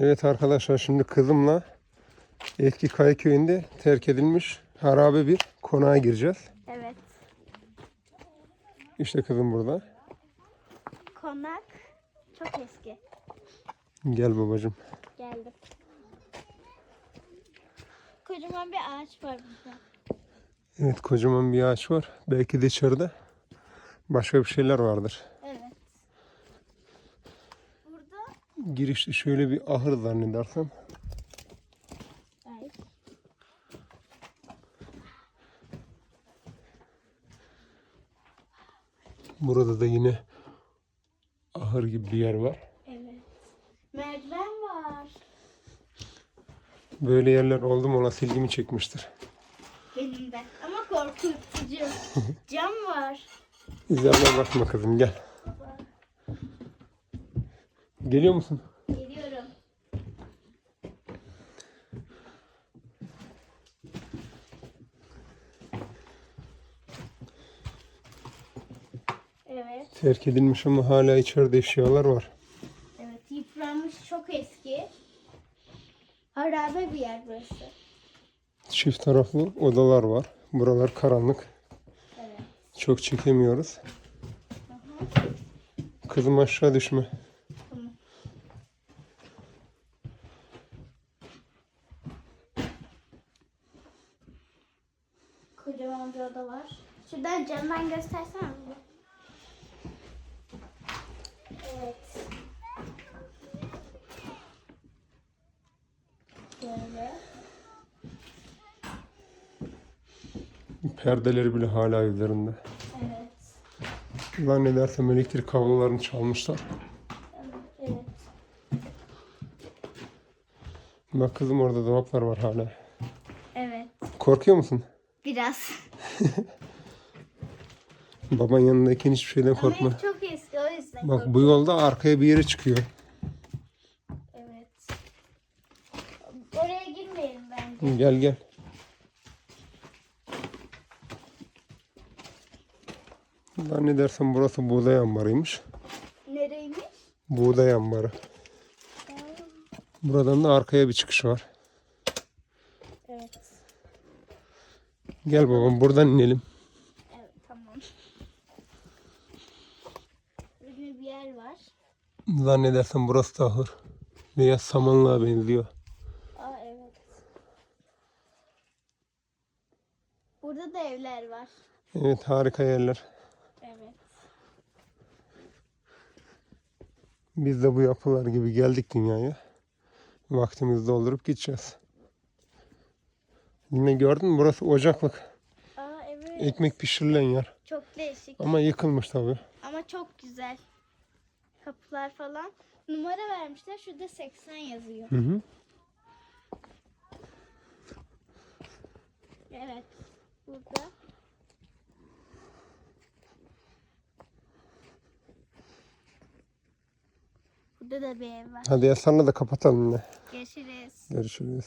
Evet arkadaşlar şimdi kızımla eski Kayköy'ünde terk edilmiş harabe bir konağa gireceğiz. Evet. İşte kızım burada. Konak çok eski. Gel babacığım. Geldim. Kocaman bir ağaç var burada. Evet kocaman bir ağaç var. Belki de içeride başka bir şeyler vardır. Evet. Burada Girişte şöyle bir ahır zannedersem. Ay. Burada da yine ahır gibi bir yer var. Evet. Merdiven var. Böyle yerler oldu mu ona silgimi çekmiştir. Benim de. Ama korkutucu. Cam var. İzlerine bakma kızım gel. Geliyor musun? Geliyorum. Evet. Terk edilmiş ama hala içeride eşyalar var. Evet. Yıpranmış çok eski. Harabe bir yer burası. Çift taraflı odalar var. Buralar karanlık. Evet. Çok çekemiyoruz. Kızım aşağı düşme. Tamam. Kocaman bir oda var. Şuradan camdan göstersene bize. Evet. Böyle. Perdeleri bile hala üzerinde. Evet. Zannedersem elektrik kablolarını çalmışlar. Evet. Bak kızım orada dolaplar var hala. Evet. Korkuyor musun? Biraz. Baban yanındayken hiçbir şeyden korkma. Ama çok eski o yüzden. Bak bu yolda arkaya bir yere çıkıyor. Evet. Oraya girmeyelim bence. Gel gel. Zannedersem burası buğday ambarıymış. Nereymiş? Buğday ambarı. Buradan da arkaya bir çıkış var. Evet. Gel babam buradan inelim. Evet tamam. Burada bir yer var. Zannedersem burası da ahır. Veya samanlığa benziyor. Aa evet. Burada da evler var. Evet harika yerler. Evet. Biz de bu yapılar gibi geldik dünyaya. Vaktimizi doldurup gideceğiz. Yine gördün mü burası ocaklık. Aa evet. Ekmek pişirilen yer. Çok değişik. Ama yıkılmış tabi. Ama çok güzel. Kapılar falan. Numara vermişler. Şurada 80 yazıyor. Hı hı. Evet. Burada. Burada da bir ev var. Hadi yasanla da kapatalım yine. Görüşürüz. Görüşürüz.